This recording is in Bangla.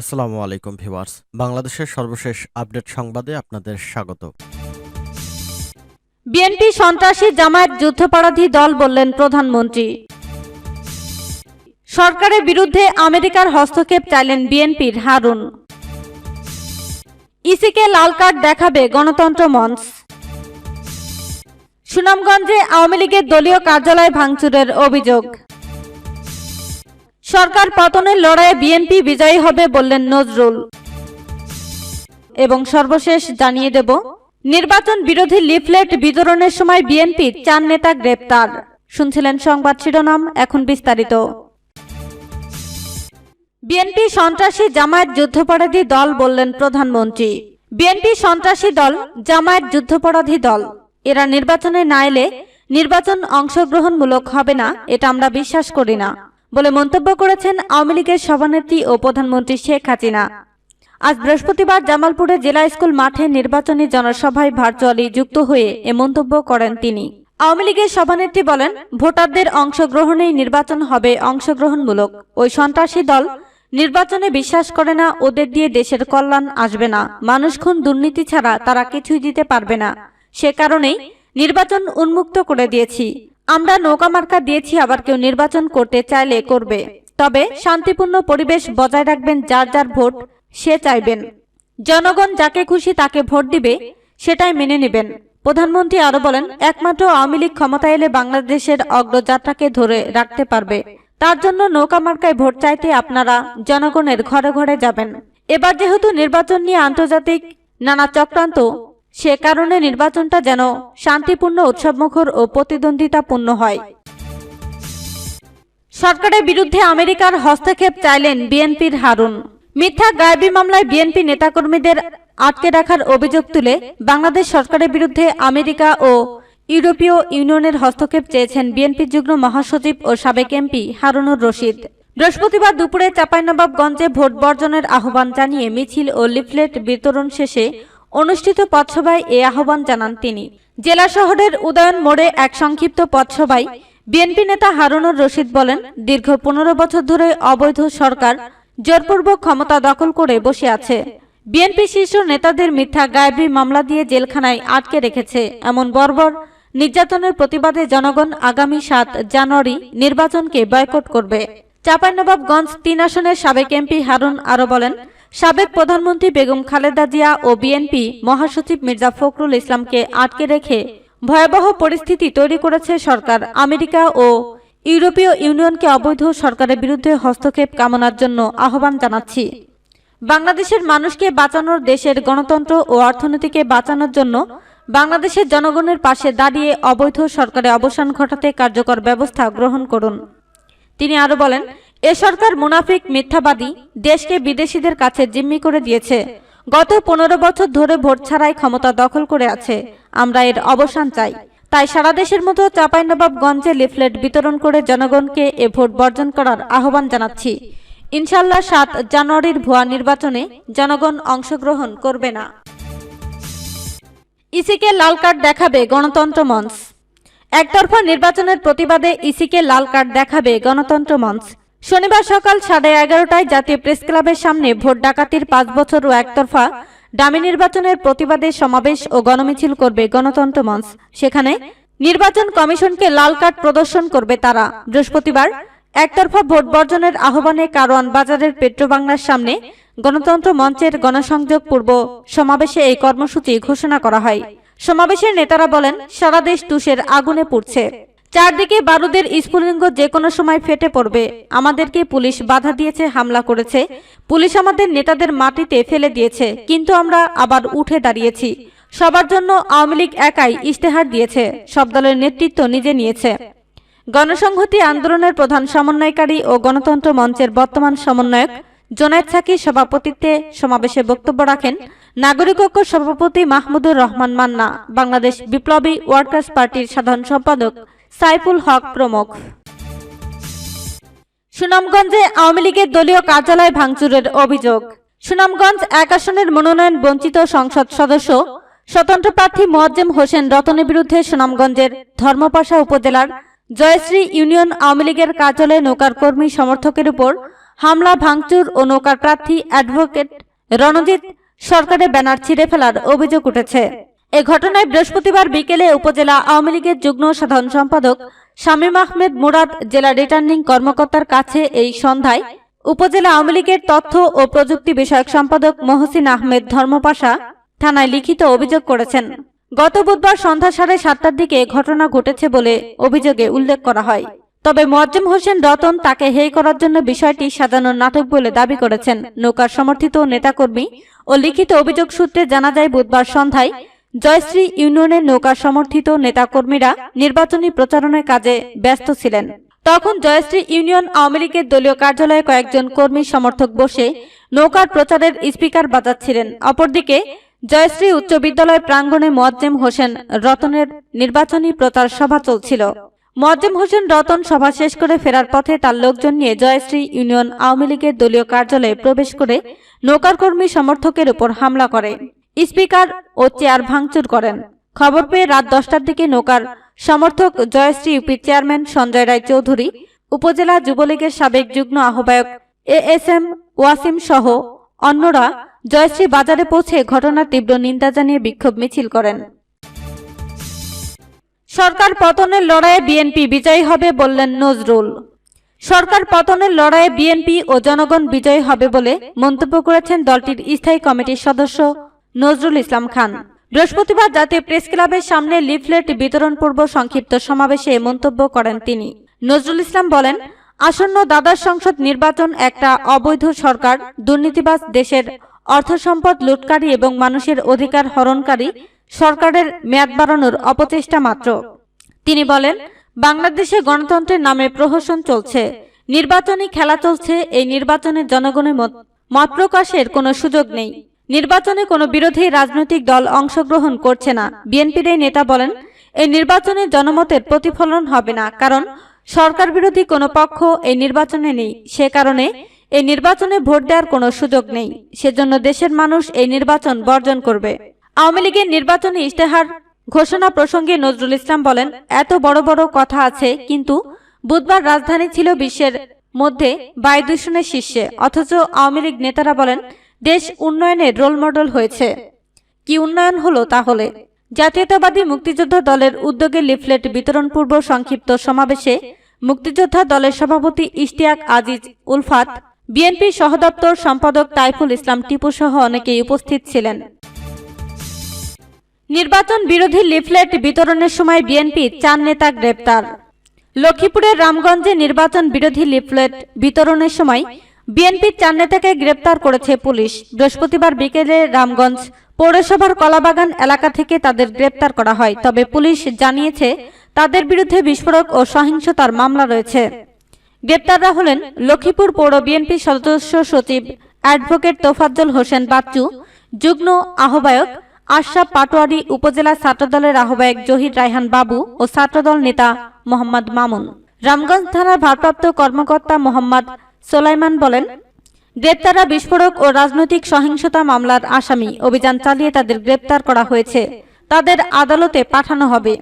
আসসালামু আলাইকুম, ভিউয়ার্স। বাংলাদেশের সর্বশেষ আপডেট সংবাদে আপনাদের স্বাগত। বিএনপি সন্ত্রাসী জামায়াত যুদ্ধাপরাধী দল বললেন প্রধানমন্ত্রী। সরকারের বিরুদ্ধে আমেরিকার হস্তক্ষেপ চাইলেন বিএনপির হারুন। ইসিকে লাল কার্ড দেখাবে গণতন্ত্র মঞ্চ। সুনামগঞ্জে আওয়ামী লীগের দলীয় কার্যালয় ভাঙচুরের অভিযোগ। সরকার পতনের লড়াইয়ে বিএনপি বিজয়ী হবে বললেন নজরুল। এবং সর্বশেষ জানিয়ে দেব, নির্বাচন বিরোধী লিফলেট বিতরণের সময় বিএনপি চার নেতা গ্রেপ্তার। শুনছিলেন সংবাদ শিরোনাম, এখন বিস্তারিত। বিএনপি সন্ত্রাসী জামায়াত যুদ্ধাপরাধী দল বললেন প্রধানমন্ত্রী। বিএনপি সন্ত্রাসী দল, জামায়াত যুদ্ধপরাধী দল। এরা নির্বাচনে না এলে নির্বাচন অংশগ্রহণমূলক হবে না, এটা আমরা বিশ্বাস করি না। বলে মন্তব্য করেছেন আওয়ামী লীগের সভানেত্রী ও প্রধানমন্ত্রী শেখ হাসিনা। আজ বৃহস্পতিবার জামালপুরে জেলা স্কুল মাঠে নির্বাচনী জনসভায় ভার্চুয়ালি যুক্ত হয়ে এ মন্তব্য করেন তিনি। আওয়ামী লীগের সভানেত্রী বলেন, ভোটারদের অংশগ্রহণেই নির্বাচন হবে অংশগ্রহণমূলক। ওই সন্ত্রাসী দল নির্বাচনে বিশ্বাস করে না, ওদের দিয়ে দেশের কল্যাণ আসবে না। মানুষ খুন, দুর্নীতি ছাড়া তারা কিছুই দিতে পারবে না। সে কারণেই নির্বাচন উন্মুক্ত করে দিয়েছি। আমরা নৌকা মার্কা দিয়েছি, আবার কেউ নির্বাচন করতে চাইলে করবে। তবে শান্তিপূর্ণ পরিবেশ বজায় রাখবেন, যার যার ভোট সে চাইবেন। জনগণ যাকে খুশি তাকে ভোট দিবে, সেটাই মেনে নেবেন। প্রধানমন্ত্রী আরও বলেন, একমাত্র আওয়ামী লীগ ক্ষমতা এলে বাংলাদেশের অগ্রযাত্রাকে ধরে রাখতে পারবে। তার জন্য নৌকা মার্কায় ভোট চাইতে আপনারা জনগণের ঘরে ঘরে যাবেন। এবার যেহেতু নির্বাচন নিয়ে আন্তর্জাতিক নানা চক্রান্ত সে কারণে নির্বাচনটা যেন শান্তিপূর্ণ, উৎসবমুখর ও প্রতিদ্বন্দ্বিতাপূর্ণ হয়। সরকারের বিরুদ্ধে আমেরিকার হস্তক্ষেপ চাইলেন বিএনপির হারুন। মিথ্যা গায়েবী মামলায় বিএনপি নেতাকর্মীদের আটকে রাখার অভিযোগ তুলে বাংলাদেশ সরকারের বিরুদ্ধে আমেরিকা ও ইউরোপীয় ইউনিয়নের হস্তক্ষেপ চেয়েছেন বিএনপির যুগ্ম মহাসচিব ও সাবেক এমপি হারুনুর রশিদ। বৃহস্পতিবার দুপুরে চাঁপাইনবাবগঞ্জে ভোট বর্জনের আহ্বান জানিয়ে মিছিল ও লিফলেট বিতরণ শেষে অনুষ্ঠিত পথসভায় এ আহ্বান জানান তিনি। জেলা শহরের উদয়ন মোড়ে এক সংক্ষিপ্ত পথসভায় বিএনপি নেতা হারুনুর রশিদ বলেন, দীর্ঘ পনেরো বছর ধরে অবৈধ সরকার জোরপূর্বক ক্ষমতা দখল করে বসে আছে। বিএনপি শীর্ষ নেতাদের মিথ্যা গায়েবী মামলা দিয়ে জেলখানায় আটকে রেখেছে। এমন বর্বর নির্যাতনের প্রতিবাদে জনগণ আগামী সাত জানুয়ারি নির্বাচনকে বয়কট করবে। চাঁপাইনবাবগঞ্জ তিন আসনের সাবেক এমপি হারুন আরও বলেন সাবেক প্রধানমন্ত্রী বেগম খালেদা জিয়া ও বিএনপি মহাসচিব মির্জা ফখরুল ইসলামকে আটকে রেখে ভয়াবহ পরিস্থিতি তৈরি করেছে সরকার। আমেরিকা ও ইউরোপীয় ইউনিয়নকে অবৈধ সরকারের বিরুদ্ধে হস্তক্ষেপ কামনার জন্য আহ্বান জানাচ্ছি। বাংলাদেশের মানুষকে বাঁচানোর দেশের গণতন্ত্র ও অর্থনীতিকে বাঁচানোর জন্য বাংলাদেশের জনগণের পাশে দাঁড়িয়ে অবৈধ সরকারের অবসান ঘটাতে কার্যকর ব্যবস্থা গ্রহণ করুন। তিনি আরও বলেন এ সরকার মুনাফিক মিথ্যাবাদী, দেশকে বিদেশিদের কাছে জিম্মি করে দিয়েছে। গত পনেরো বছর ধরে ভোট ছাড়াই ক্ষমতা দখল করে আছে। আমরা এর অবসান চাই। তাই সারা দেশের মতো চাঁপাইনবাবগঞ্জে লিফলেট বিতরণ করে জনগণকে এ ভোট বর্জন করার আহ্বান জানাচ্ছি। ইনশাল্লাহ সাত জানুয়ারির ভুয়া নির্বাচনে জনগণ অংশগ্রহণ করবে না। ইসিকে লাল কার্ড দেখাবে গণতন্ত্র মঞ্চ। একতরফা নির্বাচনের প্রতিবাদে ইসিকে লাল কার্ড দেখাবে গণতন্ত্র মঞ্চ। শনিবার সকাল সাড়ে এগারোটায় জাতীয় প্রেস ক্লাবের সামনে ভোট ডাকাতির পাঁচ বছর ও একতরফা ডামি নির্বাচনের প্রতিবাদে সমাবেশ ও গণমিছিল করবে গণতন্ত্র মঞ্চ। সেখানে নির্বাচন কমিশনকে লাল কার্ড প্রদর্শন করবে তারা। বৃহস্পতিবার একতরফা ভোট বর্জনের আহ্বানে কারওয়ান বাজারের পেট্রোবাংলার সামনে গণতন্ত্র মঞ্চের গণসংযোগ পূর্ব সমাবেশে এই কর্মসূচি ঘোষণা করা হয়। সমাবেশের নেতারা বলেন, সারা দেশ তুষের আগুনে পুড়ছে। চারদিকে বারুদের স্ফুলিঙ্গ যে কোনো সময় ফেটে পড়বে। আমাদেরকে পুলিশ বাধা দিয়েছে, হামলা করেছে। পুলিশ আমাদের নেতাদের মাটিতে ফেলে দিয়েছে, কিন্তু আমরা আবার উঠে দাঁড়িয়েছি। সবার জন্য আওয়ামী লীগ একাই ইশতেহার দিয়েছে, সব দলের নেতৃত্ব নিজে নিয়েছে। গণসংহতি আন্দোলনের প্রধান সমন্বয়কারী ও গণতন্ত্র মঞ্চের বর্তমান সমন্বয়ক জোনায়েদ সাকি সভাপতিত্বে সমাবেশে বক্তব্য রাখেন, নাগরিক ঐক্য সভাপতি মাহমুদুর রহমান মান্না, বাংলাদেশ বিপ্লবী ওয়ার্কার্স পার্টির সাধারণ সম্পাদক সাইফুল হক প্রমুখ। সুনামগঞ্জে আওয়ামী লীগের দলীয় কার্যালয় ভাঙচুরের অভিযোগ। সুনামগঞ্জ এক আসনের মনোনয়ন বঞ্চিত সংসদ সদস্য, স্বতন্ত্র প্রার্থী মোয়াজ্জেম হোসেন রতনের বিরুদ্ধে সুনামগঞ্জের ধর্মপাশা উপজেলার জয়শ্রী ইউনিয়ন আওয়ামী লীগের কার্যালয়ে নৌকার কর্মী সমর্থকের উপর হামলা, ভাঙচুর ও নৌকার প্রার্থী অ্যাডভোকেট রণজিৎ সরকারের ব্যানার ছিঁড়ে ফেলার অভিযোগ উঠেছে। এ ঘটনায় বৃহস্পতিবার বিকেলে উপজেলা আওয়ামী লীগের যুগ্ম সাধারণ সম্পাদক শামীম আহমেদ মুরাদ জেলা রিটার্নিং কর্মকর্তার কাছে এই সন্ধ্যায় উপজেলা আওয়ামী লীগের তথ্য ও প্রযুক্তি বিষয়ক সম্পাদক মহসিন আহমেদ ধর্মপাশা থানায় লিখিত অভিযোগ করেছেন। গত বুধবার সন্ধ্যা সাড়ে সাতটার দিকে ঘটনা ঘটেছে বলে অভিযোগে উল্লেখ করা হয়। তবে মোয়াজ্জেম হোসেন রতন তাকে হেয় করার জন্য বিষয়টি সাজানো নাটক বলে দাবি করেছেন। নৌকার সমর্থিত নেতাকর্মী ও লিখিত অভিযোগ সূত্রে জানা যায়, বুধবার সন্ধ্যায় জয়শ্রী ইউনিয়নের নৌকা সমর্থিত নেতাকর্মীরা নির্বাচনী প্রচারণের কাজে ব্যস্ত ছিলেন। তখন জয়শ্রী ইউনিয়ন আওয়ামী লীগের দলীয় কার্যালয়ে কয়েকজন কর্মী সমর্থক বসে নৌকার প্রচারের স্পিকার বাজাচ্ছিলেন। অপরদিকে, জয়শ্রী উচ্চ বিদ্যালয় প্রাঙ্গণে মোয়াজ্জেম হোসেন রতনের নির্বাচনী প্রচার সভা চলছিল। মোয়াজ্জেম হোসেন রতন সভা শেষ করে ফেরার পথে তার লোকজন নিয়ে জয়শ্রী ইউনিয়ন আওয়ামী লীগের দলীয় কার্যালয়ে প্রবেশ করে নৌকার কর্মী সমর্থকের উপর হামলা করে। স্পিকার ও চেয়ার ভাঙচুর করেন। খবর পেয়ে রাত দশটার দিকে নৌকার সমর্থক জয়শ্রী ইউপির চেয়ারম্যান সঞ্জয় রায় চৌধুরী, উপজেলা যুবলীগের সাবেক যুগ্ম আহ্বায়ক এ এস এম ওয়াসিম সহ অন্যরা জয়শ্রী বাজারে পৌঁছে ঘটনার তীব্র নিন্দা জানিয়ে বিক্ষোভ মিছিল করেন। সরকার পতনের লড়াইয়ে বিএনপি বিজয়ী হবে বললেন নজরুল। সরকার পতনের লড়াইয়ে বিএনপি ও জনগণ বিজয়ী হবে বলে মন্তব্য করেছেন দলটির স্থায়ী কমিটির সদস্য নজরুল ইসলাম খান। বৃহস্পতিবার জাতীয় প্রেস ক্লাবের সামনে লিফলেট বিতরণ পূর্ব সংক্ষিপ্ত সমাবেশে মন্তব্য করেন তিনি। নজরুল ইসলাম বলেন, আসন্ন দ্বাদশ সংসদ নির্বাচন একটা অবৈধ সরকার, দুর্নীতিবাজ দেশের অর্থ সম্পদ লুটকারী এবং মানুষের অধিকার হরণকারী সরকারের মেয়াদ বাড়ানোর অপচেষ্টা মাত্র। তিনি বলেন, বাংলাদেশে গণতন্ত্রের নামে প্রহসন চলছে। নির্বাচনী খেলা চলছে, এই নির্বাচনে জনগণের মত প্রকাশের কোনো সুযোগ নেই। নির্বাচনে কোনো বিরোধী রাজনৈতিক দল অংশগ্রহণ করছে না। বিএনপির এই নেতা বলেন, এই নির্বাচনে জনমতের প্রতিফলন হবে না, কারণ সরকার বিরোধী কোনো পক্ষ এই নির্বাচনে নেই। সে কারণে এই নির্বাচনে ভোট দেওয়ার কোনো সুযোগ নেই। সেজন্য দেশের মানুষ এই নির্বাচন বর্জন করবে। আওয়ামী লীগের নির্বাচনী ইশতেহার ঘোষণা প্রসঙ্গে নজরুল ইসলাম বলেন, এত বড় বড় কথা আছে, কিন্তু বুধবার রাজধানী ছিল বিশ্বের মধ্যে বায়ু দূষণের শীর্ষে। অথচ আওয়ামী লীগ নেতারা বলেন দেশ উন্নয়নের রোল মডেল হয়েছে। কি উন্নয়ন হলো তাহলে? জাতীয়তাবাদী মুক্তিযোদ্ধা দলের উদ্যোগে লিফলেট বিতরণ পূর্ব সংক্ষিপ্ত সমাবেশে মুক্তিযোদ্ধা দলের সভাপতি ইশতিয়াক আজিজ উলফাত বিএনপি সহদপ্তর সম্পাদক তাইফুল ইসলাম টিপু সহ অনেকেই উপস্থিত ছিলেন। নির্বাচন বিরোধী লিফলেট বিতরণের সময় বিএনপি চার নেতা গ্রেপ্তার। লক্ষ্মীপুরের রামগঞ্জে নির্বাচন বিরোধী লিফলেট বিতরণের সময় বিএনপির চার নেতাকে গ্রেপ্তার করেছে পুলিশ। বৃহস্পতিবার বিকেলে রামগঞ্জ পৌরসভার কলাবাগান এলাকা থেকে তাদের গ্রেপ্তার করা হয়। তবে পুলিশ জানিয়েছে, তাদের বিরুদ্ধে বিস্ফোরক ও সহিংসতার মামলা রয়েছে। গ্রেপ্তাররা হলেন লক্ষ্মীপুর পৌর বিএনপি সদস্য সচিব অ্যাডভোকেট তোফাজ্জল হোসেন বাচ্চু, যুগ্ম আহ্বায়ক আশরাফ পাটোয়ারি, উপজেলা ছাত্রদলের আহ্বায়ক জহির রায়হান বাবু ও ছাত্রদল নেতা মোহাম্মদ মামুন। রামগঞ্জ থানার ভারপ্রাপ্ত কর্মকর্তা মোহাম্মদ সোলাইমান বলেন, গ্রেপ্তাররা বিস্ফোরক ও রাজনৈতিক সহিংসতা মামলার আসামি অভিযান চালিয়ে তাদের গ্রেপ্তার করা হয়েছে। তাদের আদালতে পাঠানো হবে।